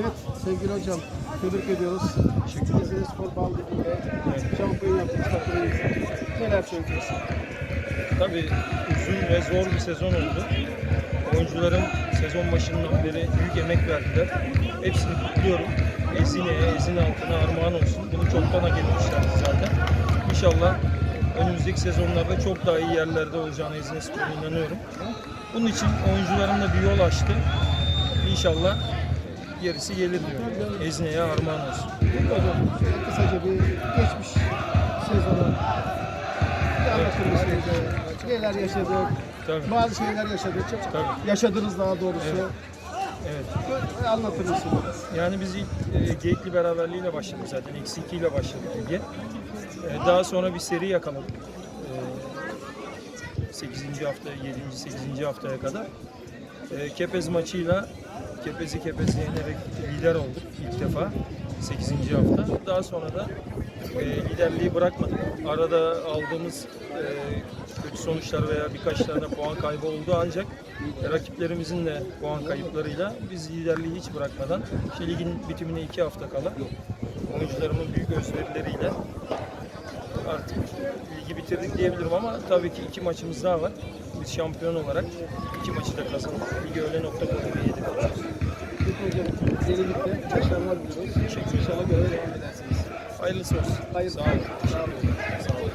Evet sevgili hocam tebrik ediyoruz. Ezine Spor Bal Ligi'nde şampiyon yaptınız takımınızı. Neler söyleyeceksin? Tabii uzun ve zor bir sezon oldu. Oyuncularım sezon başından beri büyük emek verdiler. Hepsini kutluyorum. Ezine'ye, Ezine altına armağan olsun. Bunu çoktan hak etmişlerdi zaten. İnşallah önümüzdeki sezonlarda çok daha iyi yerlerde olacağına Ezine Spor'a inanıyorum. Bunun için oyuncularım da bir yol açtı. İnşallah gerisi gelir diyorum. Ezine'ye armağan olsun. Hocam kısaca bir geçmiş sezonu bir anlatır mısınız? Neler yaşadık? Tabii. Bazı şeyler yaşadık. Çok Tabii. yaşadınız daha doğrusu. Evet. Evet. Böyle Anlatır mısınız? Yani biz ilk e, Geyikli beraberliğiyle başladık zaten. Eksi 2 ile başladık lige. E, daha sonra bir seri yakaladık. E, 8. hafta, 7. 8. haftaya kadar. E, Kepez maçıyla Kepez'i Kepez'i yenerek lider olduk ilk defa. 8. hafta. Daha sonra da e, liderliği bırakmadık. Arada aldığımız e, kötü sonuçlar veya birkaç tane puan kaybı oldu ancak rakiplerimizin de puan kayıplarıyla biz liderliği hiç bırakmadan işte ligin bitimine iki hafta kala oyuncularımın büyük özverileriyle artık ligi bitirdik diyebilirim ama tabii ki iki maçımız daha var. Biz şampiyon olarak iki maçı da kazanıp ligi öyle nokta hocam yenilikle başarılar diliyoruz. İnşallah göre devam edersiniz. Hayırlısı olsun. Hayırlı. Sağ olun. Teşekkür ederim. Sağ olun.